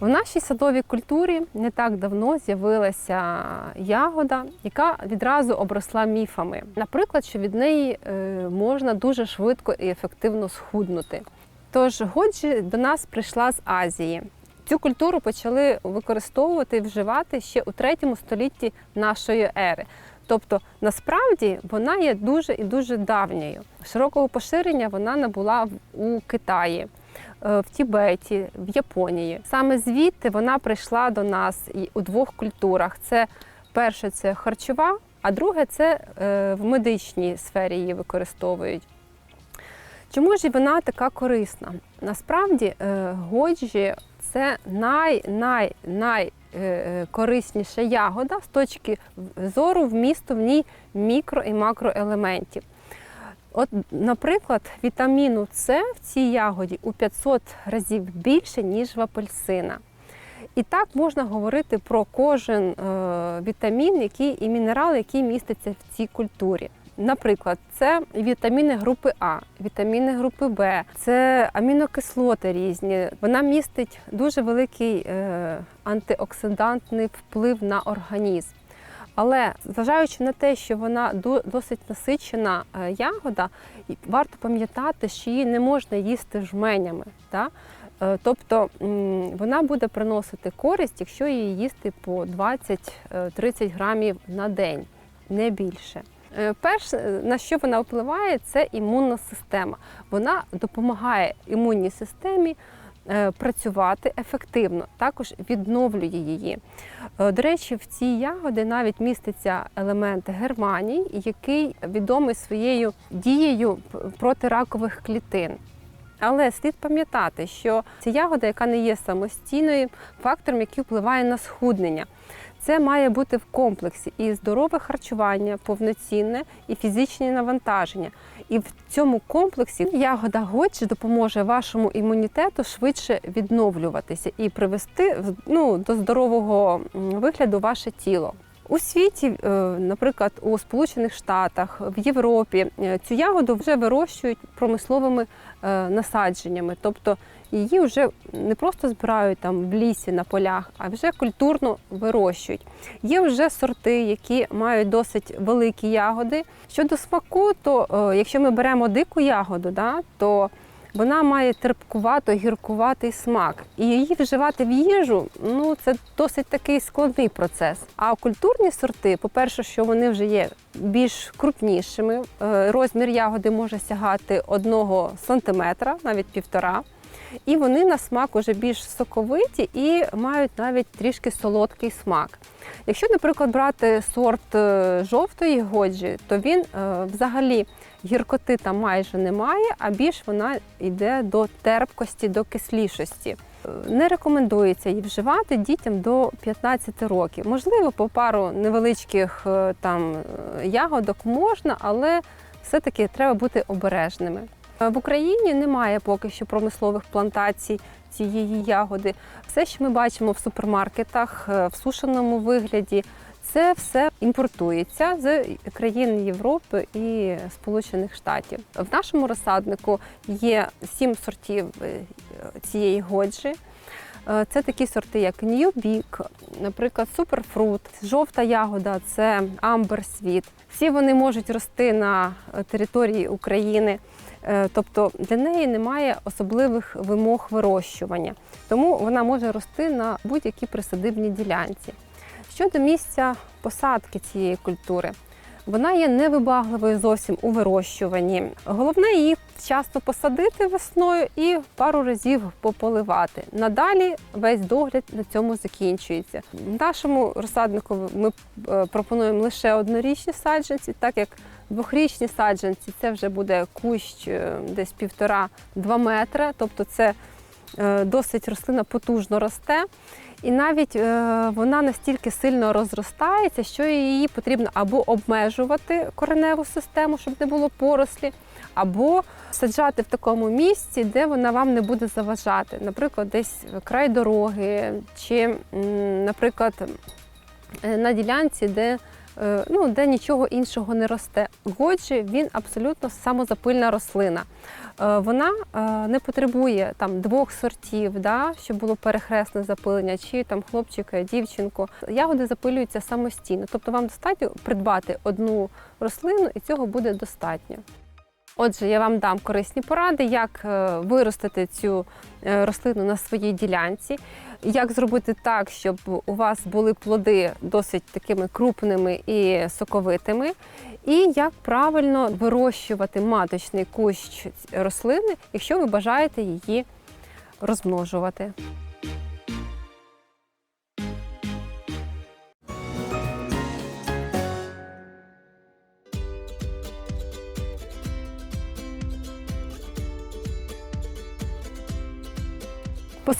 В нашій садовій культурі не так давно з'явилася ягода, яка відразу обросла міфами. Наприклад, що від неї е, можна дуже швидко і ефективно схуднути. Тож годжі до нас прийшла з Азії. Цю культуру почали використовувати і вживати ще у третьому столітті нашої ери. Тобто, насправді вона є дуже і дуже давньою. Широкого поширення вона набула у Китаї, в Тібеті, в Японії. Саме звідти вона прийшла до нас і у двох культурах: це перше це харчова, а друге це е, в медичній сфері її використовують. Чому ж вона така корисна? Насправді е, годжі це най, най, най е, ягода з точки зору вмісту в ній мікро і макроелементів. От, наприклад, вітаміну С в цій ягоді у 500 разів більше, ніж в апельсина. І так можна говорити про кожен е, вітамін який, і мінерал, який міститься в цій культурі. Наприклад, це вітаміни групи А, вітаміни групи Б, це амінокислоти різні. Вона містить дуже великий е, антиоксидантний вплив на організм. Але зважаючи на те, що вона досить насичена е, ягода, варто пам'ятати, що її не можна їсти жменями. Да? Е, Тобто вона буде приносити користь, якщо її їсти по 20-30 грамів на день, не більше. Е, Перше, на що вона впливає, це імунна система. Вона допомагає імунній системі працювати ефективно, також відновлює її. Е, До речі, в цій ягоди навіть міститься елемент германій, який відомий своєю дією проти ракових клітин. Але слід пам'ятати, що ця ягода, яка не є самостійною, фактором, який впливає на схуднення. Це має бути в комплексі і здорове харчування, повноцінне, і фізичні навантаження. І в цьому комплексі ягода гоч допоможе вашому імунітету швидше відновлюватися і привести ну, до здорового вигляду ваше тіло. У світі, е, наприклад, у Сполучених Штатах, в Європі е, цю ягоду вже вирощують промисловими е, насадженнями. Тобто її вже не просто збирають там в лісі на полях, а вже культурно вирощують. Є вже сорти, які мають досить великі ягоди. Щодо смаку, то якщо ми беремо дику ягоду, да, то вона має терпкувато гіркуватий смак. І її вживати в їжу ну це досить такий складний процес. А культурні сорти, по-перше, що вони вже є більш крупнішими. е, Розмір ягоди може сягати одного сантиметра, навіть півтора. І вони на смак уже більш соковиті і мають навіть трішки солодкий смак. Якщо, наприклад, брати сорт е, жовтої годжі, то він е, взагалі гіркоти там майже немає, а більш вона йде до терпкості, до кислішості. Не рекомендується її вживати дітям до 15 років. Можливо, по пару невеличких е, там е, ягодок можна, але все-таки треба бути обережними. Е, В Україні немає поки що промислових плантацій цієї ягоди. Все, що ми бачимо в супермаркетах, в сушеному вигляді, це все імпортується з країн Європи і Сполучених Штатів. В нашому розсаднику є сім сортів е, цієї годжі. Е, Це такі сорти, як Big, наприклад, Superfruit, жовта ягода це Sweet. Всі вони можуть рости на е, території України. Тобто для неї немає особливих вимог вирощування, тому вона може рости на будь-якій присадибній ділянці. Щодо місця посадки цієї культури, вона є невибагливою зовсім у вирощуванні. Головне її вчасно посадити весною і пару разів пополивати. Надалі весь догляд на цьому закінчується. Нашому розсаднику ми е, пропонуємо лише однорічні саджанці, так як Двохрічні саджанці це вже буде кущ е, десь півтора-два метри, тобто це е, досить рослина потужно росте. І навіть е, вона настільки сильно розростається, що її потрібно або обмежувати кореневу систему, щоб не було порослі, або саджати в такому місці, де вона вам не буде заважати. Наприклад, десь край дороги, чи, наприклад, е, на ділянці, де, ну, де нічого іншого не росте. Годжі він абсолютно самозапильна рослина. Е, Вона е, не потребує там двох сортів, да, щоб було перехресне запилення, чи там хлопчика, дівчинку. Ягоди запилюються самостійно. Тобто вам достатньо придбати одну рослину, і цього буде достатньо. Отже, я вам дам корисні поради, як е, виростити цю е, рослину на своїй ділянці, як зробити так, щоб у вас були плоди досить такими крупними і соковитими, і як правильно вирощувати маточний кущ рослини, якщо ви бажаєте її розмножувати.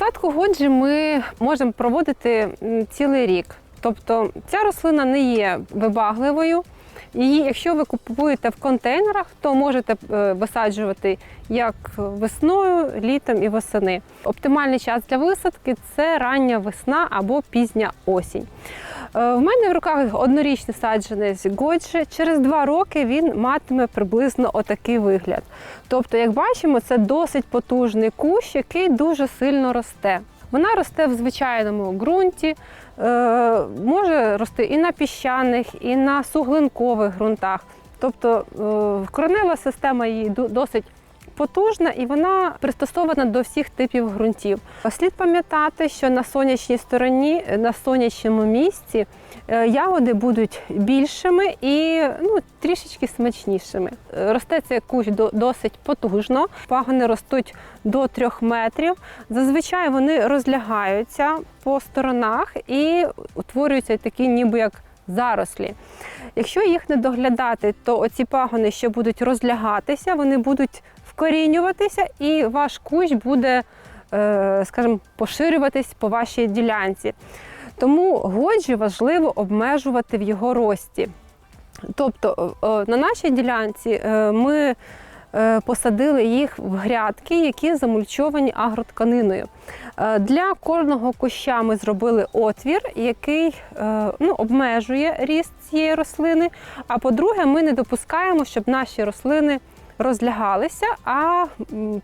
Посадку годжі ми можемо проводити цілий рік. Тобто ця рослина не є вибагливою. Її, якщо ви купуєте в контейнерах, то можете е, висаджувати як весною, літом і восени. Оптимальний час для висадки це рання весна або пізня осінь. Е, В мене в руках однорічний саджанець Годжі. Через два роки він матиме приблизно отакий вигляд. Тобто, як бачимо, це досить потужний кущ, який дуже сильно росте. Вона росте в звичайному ґрунті, е, може рости і на піщаних, і на суглинкових ґрунтах. Тобто е, коренева система її досить потужна і вона пристосована до всіх типів ґрунтів. Слід пам'ятати, що на сонячній стороні, на сонячному місці е, ягоди будуть більшими і ну, трішечки смачнішими. Росте цей кущ досить потужно, пагони ростуть до трьох метрів. Зазвичай вони розлягаються по сторонах і утворюються такі, ніби як зарослі. Якщо їх не доглядати, то оці пагони, що будуть розлягатися, вони будуть вкорінюватися, і ваш кущ буде, е, скажімо, поширюватись по вашій ділянці. Тому годжі важливо обмежувати в його рості. Тобто е, е, на нашій ділянці ми посадили їх в грядки, які замульчовані агротканиною. Для кожного куща ми зробили отвір, який ну, обмежує ріст цієї рослини. А по-друге, ми не допускаємо, щоб наші рослини розлягалися, а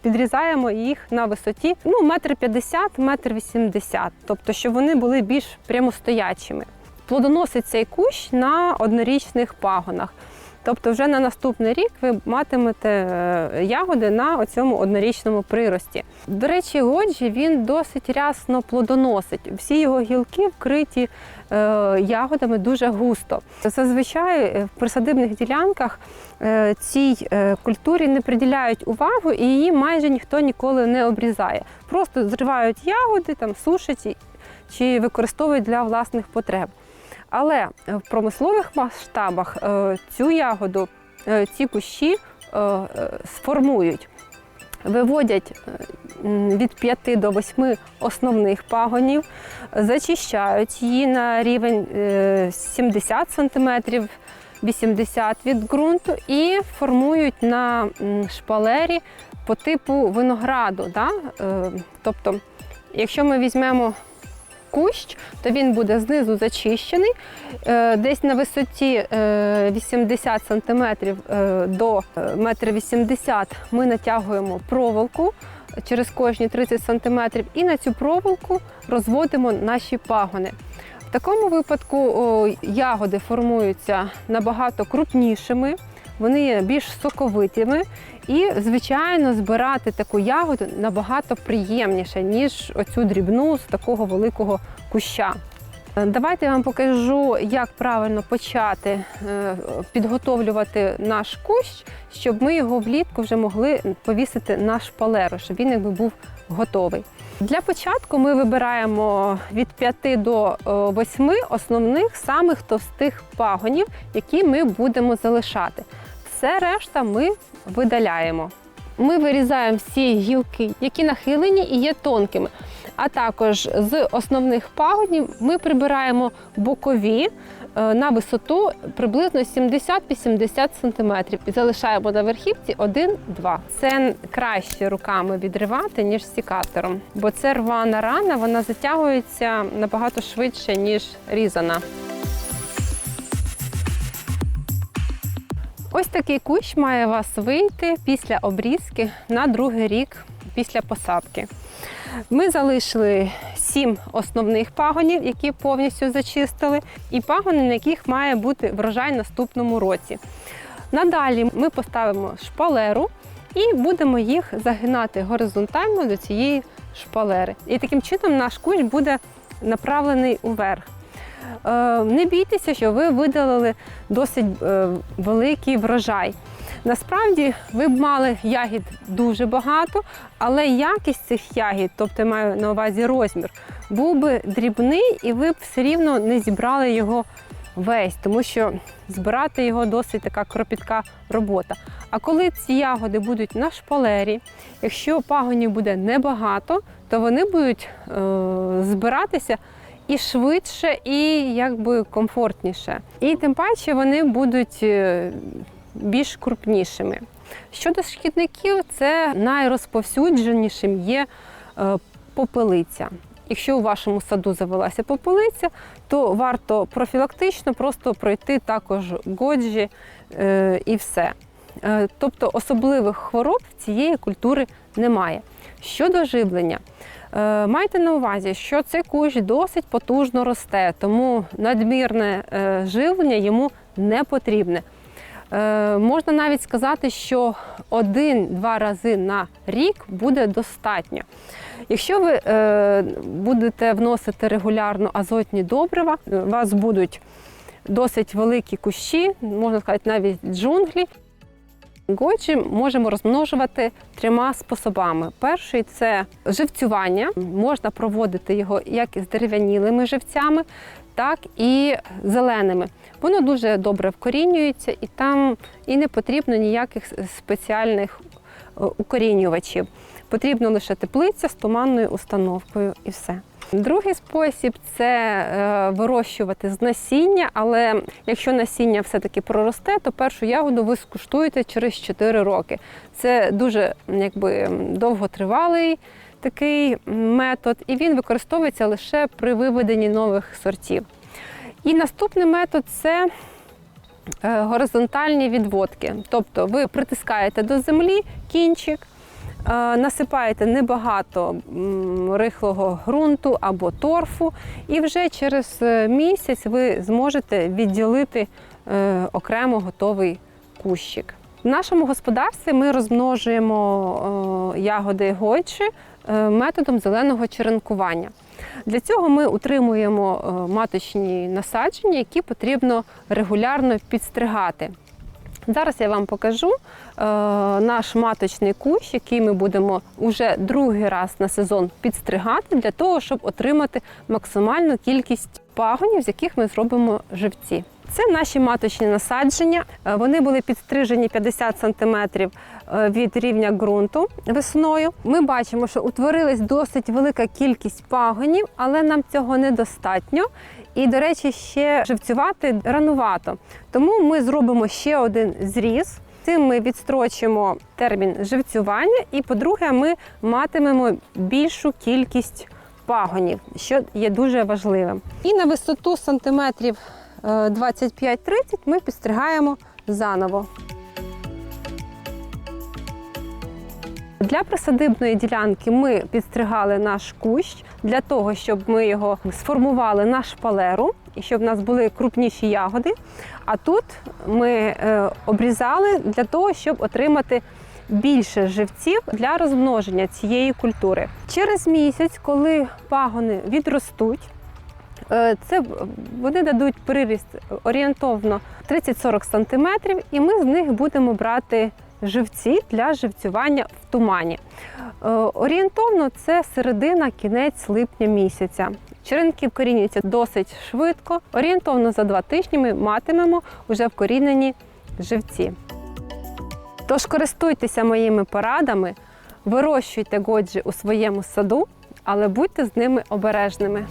підрізаємо їх на висоті ну, метр п'ятдесят, метр вісімдесят, тобто, щоб вони були більш прямостоячими. Плодоносить цей кущ на однорічних пагонах. Тобто, вже на наступний рік ви матимете е, ягоди на цьому однорічному прирості. До речі, годжі він досить рясно плодоносить. Всі його гілки вкриті е, ягодами дуже густо. Зазвичай е, в присадибних ділянках цій культурі не приділяють увагу і її майже ніхто ніколи не обрізає. Просто зривають ягоди, там сушать чи використовують для власних потреб. Але в промислових масштабах е, цю ягоду, е, ці кущі е, е, сформують. Виводять е, від 5 до 8 основних пагонів, зачищають її на рівень е, 70 см, 80 від ґрунту і формують на шпалері по типу винограду. Да? Е, Тобто, якщо ми візьмемо кущ, то він буде знизу зачищений, е, десь на висоті е, 80 см до 1,80 м ми натягуємо проволоку через кожні 30 см і на цю проволоку розводимо наші пагони. В такому випадку ягоди формуються набагато крупнішими, вони є більш соковитими. І, звичайно, збирати таку ягоду набагато приємніше, ніж оцю дрібну з такого великого куща. Е, Давайте я вам покажу, як правильно почати е, підготовлювати наш кущ, щоб ми його влітку вже могли повісити на шпалеру, щоб він якби був готовий. Для початку ми вибираємо від 5 до е, 8 основних самих товстих пагонів, які ми будемо залишати. Все решта ми видаляємо. Ми вирізаємо всі гілки, які нахилені і є тонкими. А також з основних пагонів ми прибираємо бокові е, на висоту приблизно 70-80 см і залишаємо на верхівці 1-2. Це краще руками відривати, ніж сікатором, бо це рвана рана, вона затягується набагато швидше, ніж різана. Ось такий кущ має вас вийти після обрізки на другий рік після посадки. Ми залишили сім основних пагонів, які повністю зачистили, і пагони, на яких має бути врожай наступному році. Надалі ми поставимо шпалеру і будемо їх загинати горизонтально до цієї шпалери. І таким чином наш кущ буде направлений уверх. Е, Не бійтеся, що ви видалили досить е, великий врожай. Насправді ви б мали ягід дуже багато, але якість цих ягід, тобто маю на увазі розмір, був би дрібний, і ви б все рівно не зібрали його весь, тому що збирати його досить така кропітка робота. А коли ці ягоди будуть на шпалері, якщо пагонів буде небагато, то вони будуть е, збиратися і швидше, і якби комфортніше. І тим паче вони будуть е, більш крупнішими. Щодо шкідників, це найрозповсюдженішим є е, попелиця. Якщо у вашому саду завелася попелиця, то варто профілактично просто пройти також годжі е, і все. Тобто особливих хвороб цієї культури немає. Щодо живлення, майте на увазі, що цей кущ досить потужно росте, тому надмірне е, живлення йому не потрібне. Е, Можна навіть сказати, що один-два рази на рік буде достатньо. Якщо ви е, будете вносити регулярно азотні добрива, у вас будуть досить великі кущі, можна сказати, навіть джунглі. Годжі можемо розмножувати трьома способами. Перший це живцювання. Можна проводити його як із дерев'янілими живцями, так і зеленими. Воно дуже добре вкорінюється і там і не потрібно ніяких спеціальних е, укорінювачів. Потрібно лише теплиця з туманною установкою і все. Другий спосіб це е, вирощувати з насіння, але якщо насіння все-таки проросте, то першу ягоду ви скуштуєте через 4 роки. Це дуже якби, довготривалий такий метод, і він використовується лише при виведенні нових сортів. І наступний метод це е, горизонтальні відводки. Тобто ви притискаєте до землі кінчик, насипаєте небагато рихлого ґрунту або торфу, і вже через е, місяць ви зможете відділити е, окремо готовий кущик. В нашому господарстві ми розмножуємо е, ягоди гойчі е, методом зеленого черенкування. Для цього ми утримуємо е, маточні насадження, які потрібно регулярно підстригати. Зараз я вам покажу е, наш маточний кущ, який ми будемо уже другий раз на сезон підстригати для того, щоб отримати максимальну кількість пагонів, з яких ми зробимо живці. Це наші маточні насадження. Е, Вони були підстрижені 50 см від рівня ґрунту весною. Ми бачимо, що утворилась досить велика кількість пагонів, але нам цього недостатньо. І, до речі, ще живцювати ранувато. Тому ми зробимо ще один зріз. Цим ми відстрочимо термін живцювання, і, по-друге, ми матимемо більшу кількість пагонів, що є дуже важливим. І на висоту сантиметрів е, 25-30 ми підстригаємо заново. Для присадибної ділянки ми підстригали наш кущ для того, щоб ми його сформували на шпалеру і щоб в нас були крупніші ягоди. А тут ми е, обрізали для того, щоб отримати більше живців для розмноження цієї культури. Через місяць, коли пагони відростуть, е, це вони дадуть приріст орієнтовно 30-40 см, і ми з них будемо брати живці для живцювання в тумані. Е, Орієнтовно це середина, кінець липня місяця. Черенки вкорінюються досить швидко. Орієнтовно за два тижні ми матимемо вже вкорінені живці. Тож користуйтеся моїми порадами, вирощуйте годжі у своєму саду, але будьте з ними обережними.